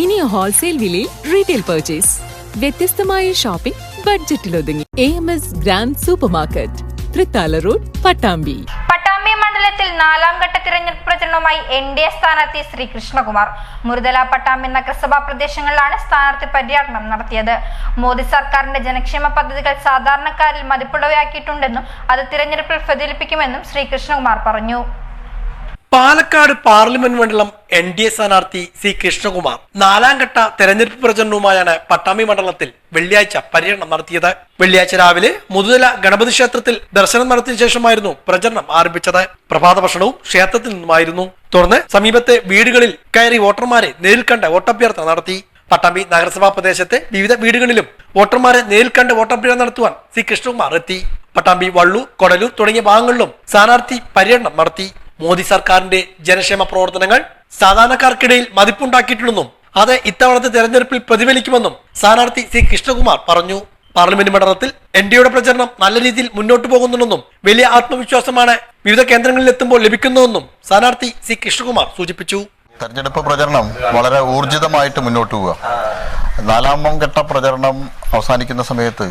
ഇനി ഹോൾസെയിൽ വിലയിൽ retail purchase വ്യത്യസ്തമായ ഷോപ്പിംഗ് ബഡ്ജറ്റിൽ ഒതുങ്ങി A M S grand super market Thrithala road Pattambi. Pattambi മണ്ഡലത്തിൽ നാലാം ഘട്ട തിരഞ്ഞെടുപ്പ് പ്രചരണവുമായി എൻ ഡി എ സ്ഥാനാർത്ഥി ശ്രീ കൃഷ്ണകുമാർ മുരുതല പട്ടാമ്പി നഗരസഭാ പ്രദേശങ്ങളിലാണ് സ്ഥാനാർത്ഥി പര്യടനം നടത്തിയത്. മോദി സർക്കാരിന്റെ ജനക്ഷേമ പദ്ധതികൾ സാധാരണക്കാരിൽ മതിപ്പുളവയാക്കിയിട്ടുണ്ടെന്നും അത് തിരഞ്ഞെടുപ്പിൽ പ്രതിഫലിപ്പിക്കുമെന്നും ശ്രീ കൃഷ്ണകുമാർ പറഞ്ഞു. പാലക്കാട് പാർലമെന്റ് മണ്ഡലം എൻ ഡി എ സ്ഥാനാർത്ഥി സി കൃഷ്ണകുമാർ നാലാം ഘട്ട തെരഞ്ഞെടുപ്പ് പ്രചരണവുമായാണ് പട്ടാമ്പി മണ്ഡലത്തിൽ വെള്ളിയാഴ്ച പര്യടനം നടത്തിയത്. വെള്ളിയാഴ്ച രാവിലെ മുതുതല ഗണപതി ക്ഷേത്രത്തിൽ ദർശനം നടത്തിയ ശേഷമായിരുന്നു പ്രചരണം ആരംഭിച്ചത്. പ്രഭാത ഭക്ഷണവും ക്ഷേത്രത്തിൽ നിന്നുമായിരുന്നു. തുടർന്ന് സമീപത്തെ വീടുകളിൽ കയറി വോട്ടർമാരെ നേരിൽ കണ്ട് വോട്ടഭ്യർത്ഥന നടത്തി. പട്ടാമ്പി നഗരസഭാ പ്രദേശത്തെ വിവിധ വീടുകളിലും വോട്ടർമാരെ നേരിൽ കണ്ട് വോട്ടഭ്യർത്ഥന നടത്തുവാൻ സി കൃഷ്ണകുമാർ എത്തി. പട്ടാമ്പി വള്ളൂർ കൊടലൂർ തുടങ്ങിയ ഭാഗങ്ങളിലും സ്ഥാനാർത്ഥി പര്യടനം നടത്തി. മോദി സർക്കാരിന്റെ ജനക്ഷേമ പ്രവർത്തനങ്ങൾ സാധാരണക്കാർക്കിടയിൽ മതിപ്പുണ്ടാക്കിയിട്ടുണ്ടെന്നും അത് ഇത്തവണത്തെ തെരഞ്ഞെടുപ്പിൽ പ്രതിഫലിക്കുമെന്നും സ്ഥാനാർത്ഥി സി കൃഷ്ണകുമാർ പറഞ്ഞു. പാർലമെന്റ് മണ്ഡലത്തിൽ എൻ ഡിയുടെ പ്രചരണം നല്ല രീതിയിൽ മുന്നോട്ട് പോകുന്നുണ്ടെന്നും വലിയ ആത്മവിശ്വാസമാണ് വിവിധ കേന്ദ്രങ്ങളിൽ എത്തുമ്പോൾ ലഭിക്കുന്നതെന്നും സ്ഥാനാർത്ഥി സി കൃഷ്ണകുമാർ സൂചിപ്പിച്ചു. തെരഞ്ഞെടുപ്പ് പ്രചരണം വളരെ ഊർജിതമായിട്ട് മുന്നോട്ട് പോവുക. നാലാം ഘട്ട പ്രചരണം അവസാനിക്കുന്ന സമയത്ത്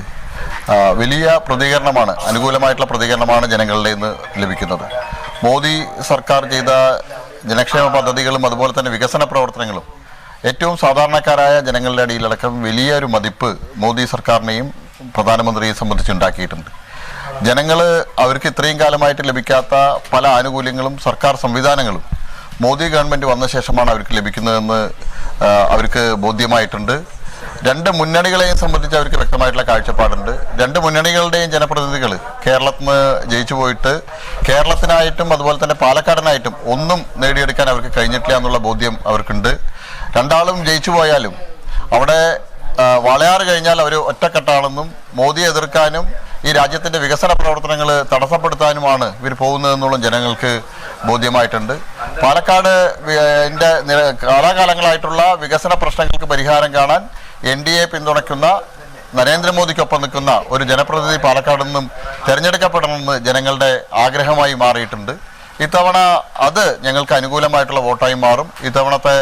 വലിയ പ്രതികരണമാണ് അനുകൂലമായിട്ടുള്ള പ്രതികരണമാണ് ജനങ്ങളുടെ നിന്ന് ലഭിക്കുന്നത്. മോദി സർക്കാർ ചെയ്ത ജനക്ഷേമ പദ്ധതികളും അതുപോലെ തന്നെ വികസന പ്രവർത്തനങ്ങളും ഏറ്റവും സാധാരണക്കാരായ ജനങ്ങളുടെ ഇടയിലടക്കം വലിയൊരു മതിപ്പ് മോദി സർക്കാരിനെയും പ്രധാനമന്ത്രിയെയും സംബന്ധിച്ചുണ്ടാക്കിയിട്ടുണ്ട് ജനങ്ങൾ അവർക്ക് ഇത്രയും കാലമായിട്ട് ലഭിക്കാത്ത പല ആനുകൂല്യങ്ങളും സർക്കാർ സംവിധാനങ്ങളും മോദി ഗവൺമെന്റ് വന്ന ശേഷമാണ് അവർക്ക് ലഭിക്കുന്നതെന്ന് അവർക്ക് ബോധ്യമായിട്ടുണ്ട്. രണ്ട് മുന്നണികളെയും സംബന്ധിച്ച് അവർക്ക് വ്യക്തമായിട്ടുള്ള കാഴ്ചപ്പാടുണ്ട്. രണ്ട് മുന്നണികളുടെയും ജനപ്രതിനിധികൾ കേരളത്തിൽ നിന്ന് ജയിച്ചു പോയിട്ട് കേരളത്തിനായിട്ടും അതുപോലെ തന്നെ പാലക്കാടിനായിട്ടും ഒന്നും നേടിയെടുക്കാൻ അവർക്ക് കഴിഞ്ഞിട്ടില്ല എന്നുള്ള ബോധ്യം അവർക്കുണ്ട്. രണ്ടാളും ജയിച്ചു പോയാലും അവിടെ വളയാറ് കഴിഞ്ഞാൽ അവർ ഒറ്റക്കെട്ടാണെന്നും മോദിയെ എതിർക്കാനും ഈ രാജ്യത്തിന്റെ വികസന പ്രവർത്തനങ്ങൾ തടസ്സപ്പെടുത്താനുമാണ് ഇവർ പോകുന്നതെന്നുള്ള ജനങ്ങൾക്ക് ബോധ്യമായിട്ടുണ്ട്. പാലക്കാട് എന്റെ കാലാകാലങ്ങളായിട്ടുള്ള വികസന പ്രശ്നങ്ങൾക്ക് പരിഹാരം കാണാൻ എൻ ഡി എ പിന്തുണയ്ക്കുന്ന നരേന്ദ്രമോദിക്കൊപ്പം നിൽക്കുന്ന ഒരു ജനപ്രതിനിധി പാലക്കാട് നിന്നും തിരഞ്ഞെടുക്കപ്പെടണമെന്ന് ജനങ്ങളുടെ ആഗ്രഹമായി മാറിയിട്ടുണ്ട്. ഇത്തവണ അത് ഞങ്ങൾക്ക് അനുകൂലമായിട്ടുള്ള വോട്ടായി മാറും. ഇത്തവണത്തെ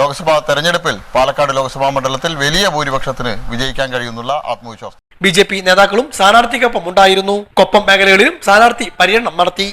ലോക്സഭാ തെരഞ്ഞെടുപ്പിൽ പാലക്കാട് ലോക്സഭാ മണ്ഡലത്തിൽ വലിയ ഭൂരിപക്ഷത്തിന് വിജയിക്കാൻ കഴിയുന്നുള്ള ആത്മവിശ്വാസം. ബി നേതാക്കളും സ്ഥാനാർത്ഥിക്കൊപ്പം ഉണ്ടായിരുന്നു. കൊപ്പം മേഖലകളിലും സ്ഥാനാർത്ഥി പര്യടനം നടത്തി.